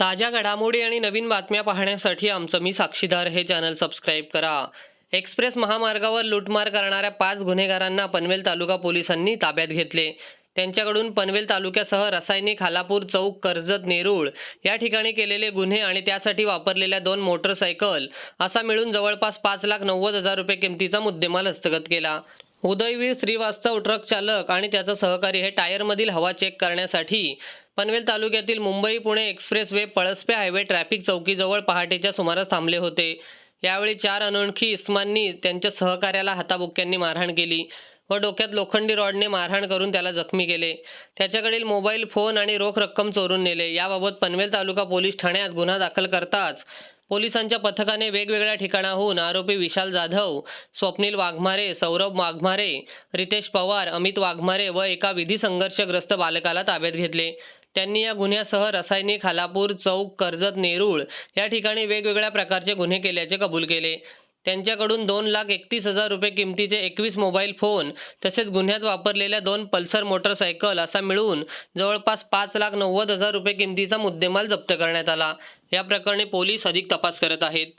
ताज्या घडामोडी आणि नवीन बातम्या पाहण्यासाठी आमचं मी साक्षीदार हे चॅनल सबस्क्राईब करा. एक्सप्रेस महामार्गावर लूटमार करणाऱ्या पाच गुन्हेगारांना पनवेल तालुका पोलिसांनी ताब्यात घेतले. त्यांच्याकडून पनवेल तालुक्यासह रसायनिक खालापूर चौक कर्जत नेरूळ या ठिकाणी केलेले गुन्हे आणि त्यासाठी वापरलेल्या दोन मोटरसायकल असा मिळून जवळपास पाच लाख नव्वद हजार रुपये किमतीचा मुद्देमाल हस्तगत केला. उदयवीर श्रीवास्तव ट्रक चालक आणि त्याचा सहकारी हे टायरमधील हवा चेक करण्यासाठी पनवेल तालुक्यातील Mumbai Pune express way Palaspe highway traffic चौकीजवळ पहाटेच्या सुमारास थांबले होते. यावेळी चार अनोळखी इस्मांनी त्यांच्या सहकार्याला हाताबुक्क्यांनी मारहाण केली व डोक्यात लोखंडी रॉडने मारहाण करून त्याला जखमी केले. त्याच्याकडील मोबाईल फोन आणि रोख रक्कम चोरून नेले. याबाबत पनवेल तालुका पोलीस ठाण्यात गुन्हा दाखल करताच पोलिसांच्या पथकाने वेगवेगळ्या ठिकाणाहून आरोपी विशाल जाधव स्वप्नील वाघमारे सौरभ वाघमारे रितेश पवार अमित वाघमारे व एका विधी संघर्षग्रस्त बालकाला ताब्यात घेतले. त्यांनी या गुन्ह्यासह रसायनिक हालापूर चौक कर्जत नेरूळ या ठिकाणी वेगवेगळ्या प्रकारचे गुन्हे केल्याचे कबूल केले. त्यांच्याकडून दोन लाख एकतीस हजार रुपये किमतीचे एकवीस मोबाईल फोन तसेच गुन्ह्यात वापरलेल्या दोन पल्सर मोटरसायकल असा मिळून जवळपास पाच लाख नव्वद हजार रुपये किमतीचा मुद्देमाल जप्त करण्यात आला. या प्रकरणी पोलीस अधिक तपास करत आहेत.